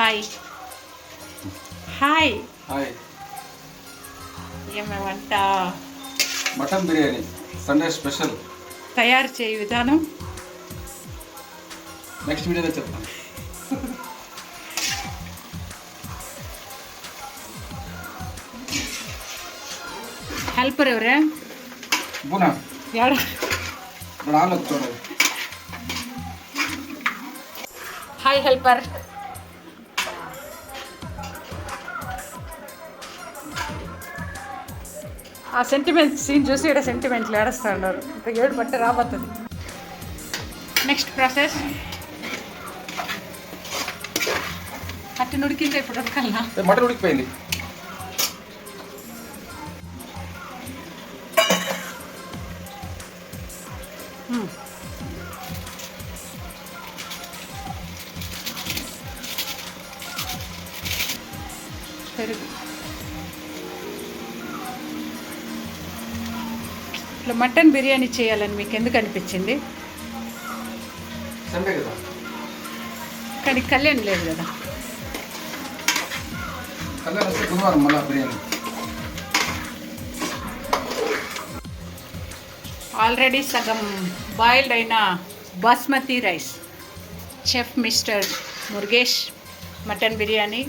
Hi hi hi ఏమే వంట? Mutton biryani. Sunday special. తయారు చేయ విధానం. నెక్స్ట్ వీడియోలో చెప్తాను. హెల్పర్ ఎవరే? బునా. ఎడ ఇప్పుడు హాయ్ హెల్పర్ ఆ సెంటిమెంట్ సీన్ చూసి ఇక్కడ సెంటిమెంట్లు ఏడుస్తూ ఉన్నారు. ఇంత ఏడు పట్టే రాబోతుంది. నెక్స్ట్ ప్రాసెస్ అట్టి నుడికింటే ఇప్పుడు ఉడకల్లా మటన్ ఉడికిపోయింది. పెరుగు. ఇట్లా మటన్ బిర్యానీ చేయాలని మీకు ఎందుకు అనిపించింది? కానీ కళ్యాణ్ లేదు కదా. ఆల్రెడీ సగం బాయిల్డ్ అయిన basmati rice. Chef mister Murugesh mutton biryani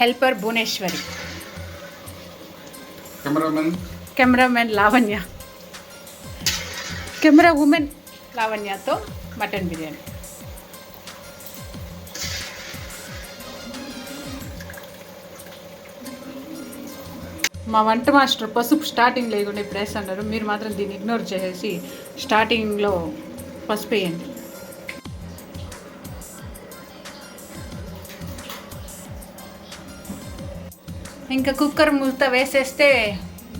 helper Bhuvaneshwari. Cameraman. Cameraman Lavanya. Camera women లావణ్యతో mutton biryani. మా వంట మాస్టర్ పసుపు స్టార్టింగ్ లేకుండా ఇప్పుడు వేస్తున్నారు. మీరు మాత్రం దీన్ని ఇగ్నోర్ చేసేసి స్టార్టింగ్లో పసుపు వేయండి. ఇంకా కుక్కర్ మూత వేసేస్తే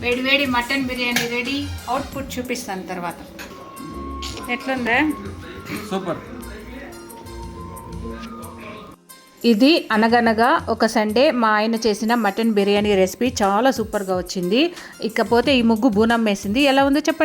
వేడి వేడి మటన్ బిర్యానీ రెడీ. అవుట్పుట్ చూపిస్తాను తర్వాత. ఎట్లుందే? సూపర్. ఇది అనగనగా ఒక సండే మా ఆయన చేసిన మటన్ బిర్యానీ రెసిపీ చాలా సూపర్గా వచ్చింది. ఇకపోతే ఈ ముగ్గు బూనం వేసింది ఎలా ఉందో చెప్పండి.